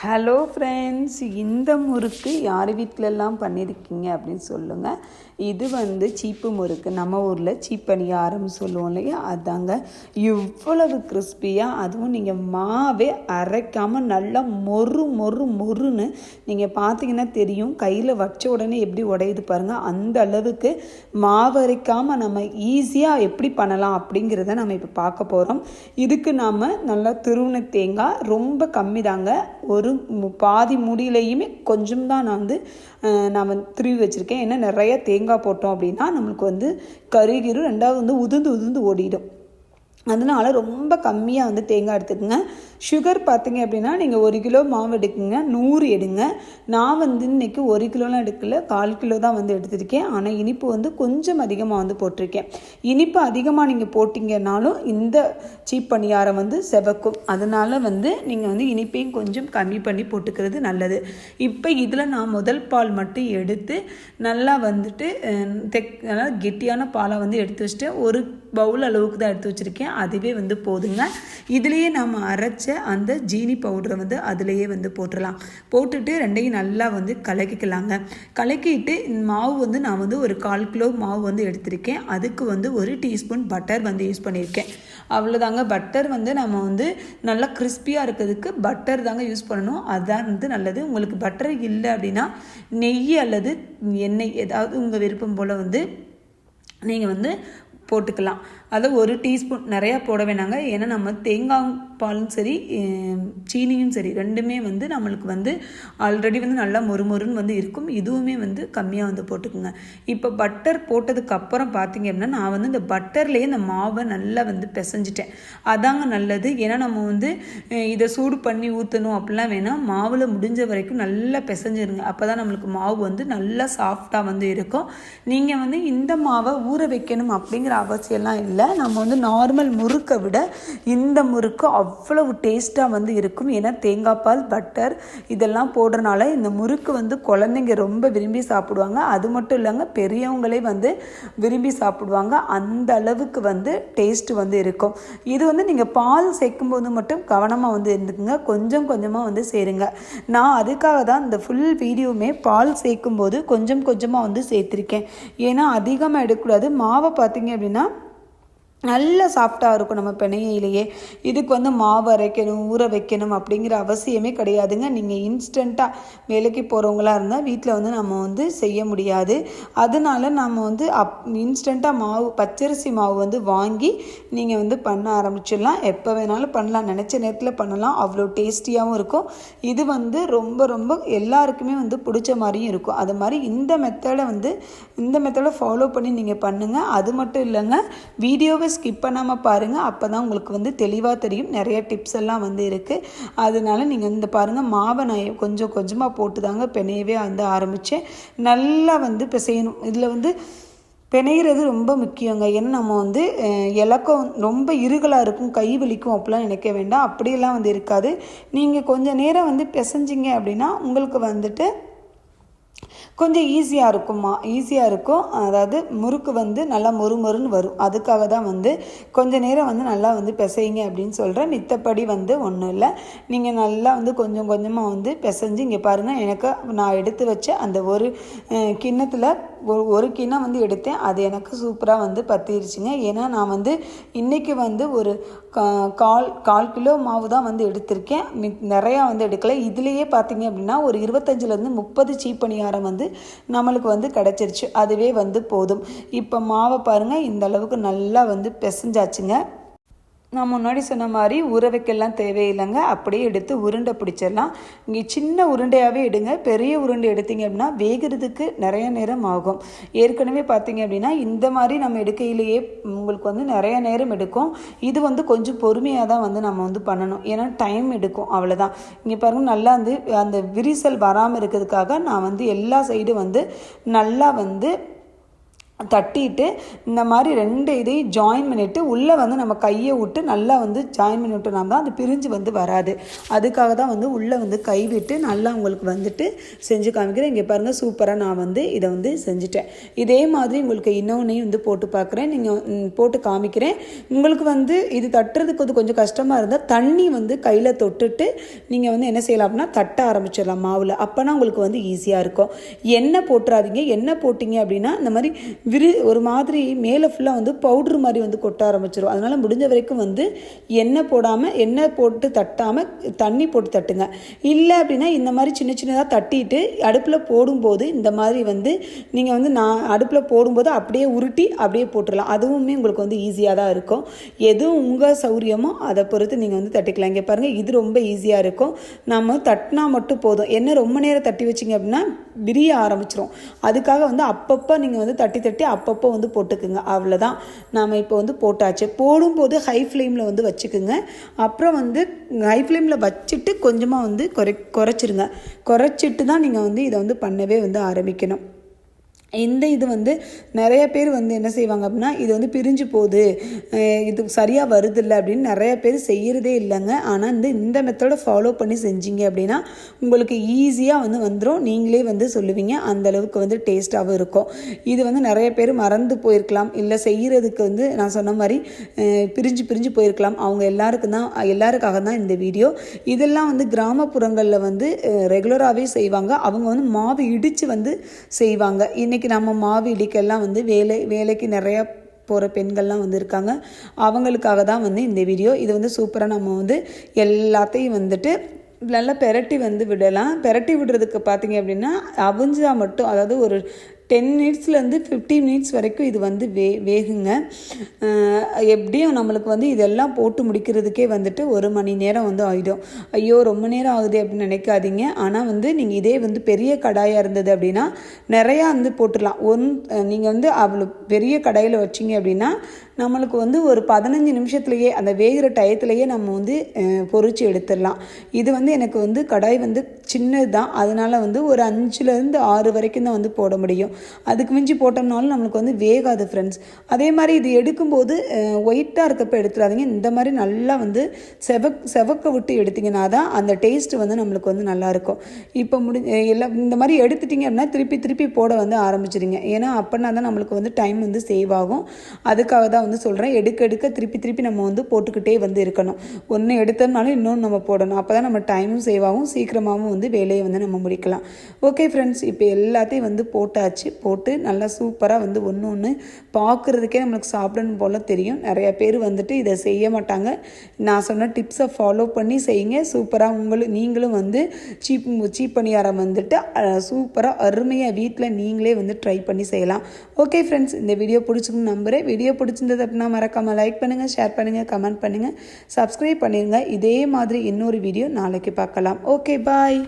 Hello friends இந்த முறுக்கு யார் வீட்டிலெல்லாம் பண்ணியிருக்கீங்க அப்படின்னு சொல்லுங்கள் இது வந்து சீப்பு முறுக்கு. நம்ம ஊரில் சீப்பணியாரம்னு சொல்லுவோம் இல்லையா? அதாங்க. இவ்வளவு கிறிஸ்பியாக அதுவும் நீங்கள் மாவே அரைக்காமல் நல்லா மொறு மொறு மொறுன்னு நீங்கள் பார்த்தீங்கன்னா தெரியும். கையில் வச்ச உடனே எப்படி உடையுது பாருங்கள் அந்த அளவுக்கு மாவரைக்காமல் நம்ம ஈஸியாக எப்படி பண்ணலாம் அப்படிங்கிறத நம்ம இப்போ பார்க்க போகிறோம் இதுக்கு நாம் நல்லா திருவுண தேங்காய் ரொம்ப கம்மி தாங்க ஒரு மு- பாதி முடியிலையுமே கொஞ்சம் தான் நான் வந்து நான் வந்து திருவி வச்சுருக்கேன். ஏன்னா நிறைய தேங்காய் போட்டோம் அப்படின்னா நம்மளுக்கு வந்து கருகிரும் ரெண்டாவது வந்து உதிர்ந்து உதிர்ந்து ஓடிடும். அதனால ரொம்ப கம்மியாக வந்து தேங்காய் எடுத்துக்கோங்க. சுகர் பார்த்தீங்க அப்படின்னா நீங்கள் ஒரு கிலோ மாவு எடுக்குங்க. நூறு எடுங்க. நான் வந்து இன்னைக்கு ஒரு கிலோலாம் எடுக்கல. கால் கிலோ தான் வந்து எடுத்திருக்கேன். ஆனால் இனிப்பு வந்து கொஞ்சம் அதிகமாக வந்து போட்டிருக்கேன். இனிப்பு அதிகமாக நீங்கள் போட்டிங்கனாலும் இந்த சீப் பணியாரம் வந்து செவக்கும். அதனால் வந்து நீங்கள் வந்து இனிப்பையும் கொஞ்சம் கம்மி பண்ணி போட்டுக்கிறது நல்லது. இப்போ இதில் நான் முதல் பால் மட்டும் எடுத்து நல்லா வந்துட்டு தெக் நல்லா கெட்டியான பாலை வந்து எடுத்து வச்சுட்டு ஒரு பவுல் அளவுக்கு தான் எடுத்து வச்சுருக்கேன். அதுவே வந்து போதுங்க. இதுலேயே நம்ம அரைச்ச அந்த ஜீனி பவுடரை வந்து அதுலேயே வந்து போட்டுடலாம் போட்டுட்டு ரெண்டையும் நல்லா வந்து கலக்கிக்கலாங்க. கலக்கிட்டு மாவு வந்து நான் வந்து ஒரு கால் கிலோ மாவு வந்து எடுத்திருக்கேன். அதுக்கு வந்து ஒரு டீஸ்பூன் பட்டர் வந்து யூஸ் பண்ணியிருக்கேன். அவ்வளோதாங்க. பட்டர் வந்து நம்ம வந்து நல்லா கிறிஸ்பியாக இருக்கிறதுக்கு பட்டர் தாங்க யூஸ் பண்ணணும். அதுதான் வந்து நல்லது. உங்களுக்கு பட்டர் இல்லை அப்படின்னா நெய் அல்லது எண்ணெய் ஏதாவது உங்கள் விருப்பம் போல் வந்து நீங்கள் வந்து போட்டுக்கலாம். அதை ஒரு டீஸ்பூன் நிறையா போட வேணாங்க. ஏன்னா நம்ம தேங்காய் பாலும் சரி சீனியும் சரி ரெண்டுமே வந்து நம்மளுக்கு வந்து ஆல்ரெடி வந்து நல்லா மொறுமொறுன்னு வந்து இருக்கும். இதுவுமே வந்து கம்மியாக வந்து போட்டுக்குங்க. இப்போ பட்டர் போட்டதுக்கு அப்புறம் பார்த்தீங்க அப்படின்னா நான் வந்து இந்த பட்டர்லேயே இந்த மாவை நல்லா வந்து பிசைஞ்சிட்டேன். அதாங்க நல்லது. ஏன்னா நம்ம வந்து இதை சூடு பண்ணி ஊற்றணும் அப்படிலாம் வேணால் மாவில் முடிஞ்ச வரைக்கும் நல்லா பிசைஞ்சிருங்க. அப்போ தான் நம்மளுக்கு மாவு வந்து நல்லா சாஃப்டாக வந்து இருக்கும். நீங்கள் வந்து இந்த மாவை ஊற வைக்கணும் அப்படிங்கிற அவசியம்லாம் இல்லை. நம்ம வந்து நார்மல் முறுக்கை விட இந்த முறுக்கு அவ்வளவு டேஸ்ட்டாக வந்து இருக்கும். ஏன்னா தேங்காய் பால் பட்டர் இதெல்லாம் போடுறனால இந்த முறுக்கு வந்து குழந்தைங்க ரொம்ப விரும்பி சாப்பிடுவாங்க. அது மட்டும் இல்லைங்க பெரியவங்களே வந்து விரும்பி சாப்பிடுவாங்க. அந்த அளவுக்கு வந்து டேஸ்ட் வந்து இருக்கும். இது வந்து நீங்கள் பால் சேர்க்கும்போது மட்டும் கவனமாக வந்து இருந்துக்குங்க. கொஞ்சம் கொஞ்சமாக வந்து சேருங்க. நான் அதுக்காக தான் இந்த ஃபுல் வீடியோவுமே பால் சேர்க்கும்போது கொஞ்சம் கொஞ்சமாக வந்து சேர்த்துருக்கேன். ஏன்னா அதிகமாக எடுக்கக்கூடாது. மாவை பார்த்தீங்க அப்படின்னா நல்ல சாஃப்டாக இருக்கும் நம்ம பிணையிலேயே இதுக்கு வந்து மாவு அரைக்கணும் ஊற வைக்கணும் அப்படிங்கிற அவசியமே கிடையாதுங்க. நீங்கள் இன்ஸ்டண்ட்டாக வேலைக்கு போகிறவங்களா இருந்தால் வீட்டில் வந்து நம்ம வந்து செய்ய முடியாது. அதனால நம்ம வந்து அப் இன்ஸ்டண்ட்டாக மாவு பச்சரிசி மாவு வந்து வாங்கி நீங்கள் வந்து பண்ண ஆரம்பிச்சிடலாம். எப்போ வேணாலும் பண்ணலாம். நினச்ச நேரத்தில் பண்ணலாம். அவ்வளோ டேஸ்டியாகவும் இருக்கும். இது வந்து ரொம்ப ரொம்ப எல்லாருக்குமே வந்து பிடிச்ச மாதிரியும் இருக்கும். அது மாதிரி இந்த மெத்தடை வந்து இந்த மெத்தடை ஃபாலோ பண்ணி நீங்கள் பண்ணுங்கள் அது மட்டும் இல்லைங்க வீடியோவை ஸ்கிப் பண்ணாமல் பாருங்கள் அப்போ தான் உங்களுக்கு வந்து தெளிவாக தெரியும். நிறைய டிப்ஸ் எல்லாம் வந்து இருக்குது அதனால நீங்கள் இந்த பாருங்கள் மாவை நான் கொஞ்சம் கொஞ்சமாக போட்டு தாங்க பிணையவே வந்து ஆரம்பித்தேன் நல்லா வந்து பிசையணும். இதில் வந்து பிணையிறது ரொம்ப முக்கியங்க. ஏன்னா நம்ம வந்து இலக்கம் ரொம்ப இருகலாக இருக்கும். கை வலிக்கும் அப்படிலாம் நினைக்க வேண்டாம். அப்படியெல்லாம் வந்து இருக்காது. நீங்கள் கொஞ்சம் நேரம் வந்து பிசைஞ்சிங்க அப்படின்னா உங்களுக்கு வந்துட்டு கொஞ்சம் ஈஸியாக இருக்குமா? ஈஸியாக இருக்கும். அதாவது முறுக்கு வந்து நல்லா மொறு மொறுன்னு வரும். அதுக்காக தான் வந்து கொஞ்ச நேரம் வந்து நல்லா வந்து பிசைங்க அப்படின்னு சொல்கிறேன் மித்தப்படி வந்து ஒன்றும் இல்லை. நீங்கள் நல்லா வந்து கொஞ்சம் கொஞ்சமாக வந்து பிசைஞ்சு இங்கே பாருங்கள் எனக்கு நான் எடுத்து வச்ச அந்த ஒரு கிண்ணத்தில் ஒரு ஒரு கிண்ணம் வந்து எடுத்தேன். அது எனக்கு சூப்பராக வந்து பற்றிருச்சுங்க ஏன்னா நான் வந்து இன்றைக்கி வந்து ஒரு கால் கால் கிலோ மாவு தான் வந்து எடுத்திருக்கேன். மி- நிறையா வந்து எடுக்கல. இதுலேயே பார்த்தீங்க அப்படின்னா ஒரு இருபத்தஞ்சிலேருந்து முப்பது சீப்பணியாரம் வந்து நம்மளுக்கு வந்து கிடச்சிருச்சு. அதுவே வந்து போதும். இப்போ மாவை பாருங்கள் இந்த அளவுக்கு நல்லா வந்து பிசைஞ்சாச்சுங்க. நான் முன்னாடி சொன்ன மாதிரி ஊற வைக்கலாம் தேவையில்லைங்க. அப்படியே எடுத்து உருண்டை பிடிச்சிடலாம். இங்கே சின்ன உருண்டையாகவே எடுங்க. பெரிய உருண்டை எடுத்தீங்க அப்படின்னா வேகிறதுக்கு நிறைய நேரம் ஆகும். ஏற்கனவே பார்த்தீங்க அப்படின்னா இந்த மாதிரி நம்ம எடுக்கையிலேயே உங்களுக்கு வந்து நிறைய நேரம் எடுக்கும். இது வந்து கொஞ்சம் பொறுமையாக தான் வந்து நம்ம வந்து பண்ணணும். ஏன்னா டைம் எடுக்கும். அவ்வளோதான் இங்கே பாருங்கள் நல்லா வந்து அந்த விரிசல் வராமல் இருக்கிறதுக்காக நான் வந்து எல்லா சைடும் வந்து நல்லா வந்து தட்டிட்டு இந்த மாதிரி ரெண்டு இதையும் ஜாயின் பண்ணிவிட்டு உள்ளே வந்து நம்ம கையை விட்டு நல்லா வந்து ஜாயின் பண்ணி விட்டோம்னா தான் அது பிரிஞ்சு வந்து வராது. அதுக்காக தான் வந்து உள்ளே வந்து கை விட்டு நல்லா உங்களுக்கு வந்துட்டு செஞ்சு காமிக்கிறேன். இங்கே பாருங்கள் சூப்பராக நான் வந்து இதை வந்து செஞ்சுட்டேன். இதே மாதிரி உங்களுக்கு இன்னொன்னையும் வந்து போட்டு பார்க்குறேன். நீங்கள் போட்டு காமிக்கிறேன். உங்களுக்கு வந்து இது தட்டுறதுக்கு வந்து கொஞ்சம் கஷ்டமாக இருந்தால் தண்ணி வந்து கையில் தொட்டுட்டு நீங்கள் வந்து என்ன செய்யலாம் அப்படின்னா தட்ட ஆரம்பிச்சிடலாம் மாவில். அப்போனா உங்களுக்கு வந்து ஈஸியாக இருக்கும். எண்ணெய் போட்டுறாதீங்க எண்ணெய் போட்டிங்க அப்படின்னா இந்த மாதிரி விரு ஒரு மாதிரி மேலே ஃபுல்லாக வந்து பவுட்ரு மாதிரி வந்து கொட்ட ஆரம்பிச்சிடும் அதனால் முடிஞ்ச வரைக்கும் வந்து எண்ணெய் போடாமல் எண்ணெய் போட்டு தட்டாமல் தண்ணி போட்டு தட்டுங்க. இல்லை அப்படின்னா இந்த மாதிரி சின்ன சின்னதாக தட்டிட்டு அடுப்பில் போடும்போது இந்த மாதிரி வந்து நீங்கள் வந்து நான் அடுப்பில் போடும்போது அப்படியே உருட்டி அப்படியே போட்டுடலாம் அதுவுமே உங்களுக்கு வந்து ஈஸியாக தான் இருக்கும். எது உங்கள் சௌரியமோ அதை பொறுத்து நீங்கள் வந்து தட்டிக்கலாம். இங்கே பாருங்கள் இது ரொம்ப ஈஸியாக இருக்கும். நம்ம தட்டினா மட்டும் போதும். என்ன ரொம்ப நேரம் தட்டி வச்சிங்க அப்படின்னா விரிய ஆரம்பிச்சிரும். அதுக்காக வந்து அப்பப்போ நீங்கள் வந்து தட்டி தட்டி அப்பப்போ வந்து போட்டுக்குங்க. அவ்வளோதான் நாம் இப்போ வந்து போட்டாச்சு. போடும்போது ஹை ஃப்ளேமில் வந்து வச்சுக்குங்க. அப்புறம் வந்து ஹை ஃப்ளேமில் வச்சுட்டு கொஞ்சமாக வந்து குறை குறைச்சிருங்க. குறைச்சிட்டு தான் நீங்கள் வந்து இதை வந்து பண்ணவே வந்து ஆரம்பிக்கணும். இந்த இது வந்து நிறைய பேர் வந்து என்ன செய்வாங்க அப்படின்னா இது வந்து பிரிஞ்சு போகுது. இது சரியாக வருதில்ல அப்படின்னு நிறைய பேர் செய்கிறதே இல்லைங்க. ஆனால் இந்த இந்த மெத்தடை ஃபாலோ பண்ணி செஞ்சீங்க அப்படின்னா உங்களுக்கு ஈஸியாக வந்து வந்துடும் நீங்களே வந்து சொல்லுவீங்க அந்த அளவுக்கு வந்து டேஸ்ட்டாகவும் இருக்கும். இது வந்து நிறைய பேர் மறந்து போயிருக்கலாம். இல்லை செய்கிறதுக்கு வந்து நான் சொன்ன மாதிரி பிரிஞ்சு பிரிஞ்சு போயிருக்கலாம். அவங்க எல்லாருக்கும் தான் எல்லாருக்காக தான் இந்த வீடியோ இதெல்லாம் வந்து கிராமப்புறங்களில் வந்து ரெகுலராகவே செய்வாங்க. அவங்க வந்து மாவு இடித்து வந்து செய்வாங்க. இன்றைக்கி நம்ம மாவு இடிக்கெல்லாம் வந்து வேலை வேலைக்கு நிறையா போகிற பெண்கள்லாம் வந்து இருக்காங்க. அவங்களுக்காக தான் வந்து இந்த வீடியோ. இது வந்து சூப்பராக நம்ம வந்து எல்லாத்தையும் வந்துட்டு நல்லா பெரட்டி வந்து விடலாம். பெரட்டி விடுறதுக்கு பார்த்தீங்க அப்படின்னா அவிஞ்சா மட்டும் அதாவது ஒரு டென் மினிட்ஸ்லேருந்து ஃபிஃப்டி மினிட்ஸ் வரைக்கும் இது வந்து வே வேகுங்க. எப்படியும் நம்மளுக்கு வந்து இதெல்லாம் போட்டு முடிக்கிறதுக்கே வந்துட்டு ஒரு மணி நேரம் வந்து ஆகிடும் ஐயோ ரொம்ப நேரம் ஆகுது அப்படின்னு நினைக்காதீங்க. ஆனால் வந்து நீங்கள் இதே வந்து பெரிய கடாயாக இருந்தது அப்படின்னா நிறையா வந்து போட்டுடலாம். ஒன் நீங்கள் வந்து அவ்வளோ பெரிய கடாயில் வச்சிங்க அப்படின்னா நம்மளுக்கு வந்து ஒரு பதினஞ்சு நிமிஷத்துலேயே அந்த வேகிற டயத்துலேயே நம்ம வந்து பொறிச்சு எடுத்துடலாம். இது வந்து எனக்கு வந்து கடாய் வந்து சின்னது தான் அதனால் வந்து ஒரு அஞ்சுலேருந்து ஆறு வரைக்கும் தான் வந்து போட முடியும். அதுக்கு மிஞ்சி போட்டோம்னாலும் நம்மளுக்கு வந்து வேகாது ஃப்ரெண்ட்ஸ் அதே மாதிரி இது எடுக்கும்போது ஒயிட்டாக இருக்கப்போ எடுத்துடாதீங்க. இந்த மாதிரி நல்லா வந்து செவக் செவக்க விட்டு எடுத்திங்கன்னா தான் அந்த டேஸ்ட் வந்து நம்மளுக்கு வந்து நல்லாயிருக்கும். இப்போ முடி எல்லாம் இந்த மாதிரி எடுத்துட்டிங்க அப்படின்னா திருப்பி திருப்பி போட வந்து ஆரம்பிச்சிடுங்க. ஏன்னா அப்படின்னா தான் நம்மளுக்கு வந்து டைம் வந்து சேவ் ஆகும். அதுக்காக தான் வந்து சொல்கிறேன் எடுக்க எடுக்க திருப்பி திருப்பி நம்ம வந்து போட்டுக்கிட்டே வந்து இருக்கணும். ஒன்று எடுத்ததுனாலும் இன்னொன்று நம்ம போடணும். அப்போ தான் நம்ம டைமும் சேவ் ஆகும் சீக்கிரமாகவும் வந்து வேலையை வந்து நம்ம முடிக்கலாம். ஓகே ஃப்ரெண்ட்ஸ் இப்போ எல்லாத்தையும் வந்து போட்டாச்சு. போட்டு நல்லா சூப்பராக வந்து ஒன்று ஒன்று பார்க்குறதுக்கே நம்மளுக்கு சாப்பிடணும் போல் தெரியும். நிறைய பேர் வந்துட்டு இதை செய்ய மாட்டாங்க. நான் சொன்ன டிப்ஸை ஃபாலோ பண்ணி செய்யுங்க. சூப்பராக உங்களுக்கு நீங்களும் வந்து சீப் சீப் பணியாரம் வந்துட்டு சூப்பராக அருமையாக வீட்டில் நீங்களே வந்து ட்ரை பண்ணி செய்யலாம். ஓகே ஃப்ரெண்ட்ஸ் இந்த வீடியோ பிடிச்சிக்கணும் நம்புகிறேன் வீடியோ பிடிச்சிருந்தது பிடிச்சிருந்தது அப்படின்னா மறக்காமல் லைக் பண்ணுங்கள் ஷேர் பண்ணுங்கள் கமெண்ட் பண்ணுங்கள் சப்ஸ்கிரைப் பண்ணிடுங்க இதே மாதிரி இன்னொரு வீடியோ நாளைக்கு பார்க்கலாம். Okay bye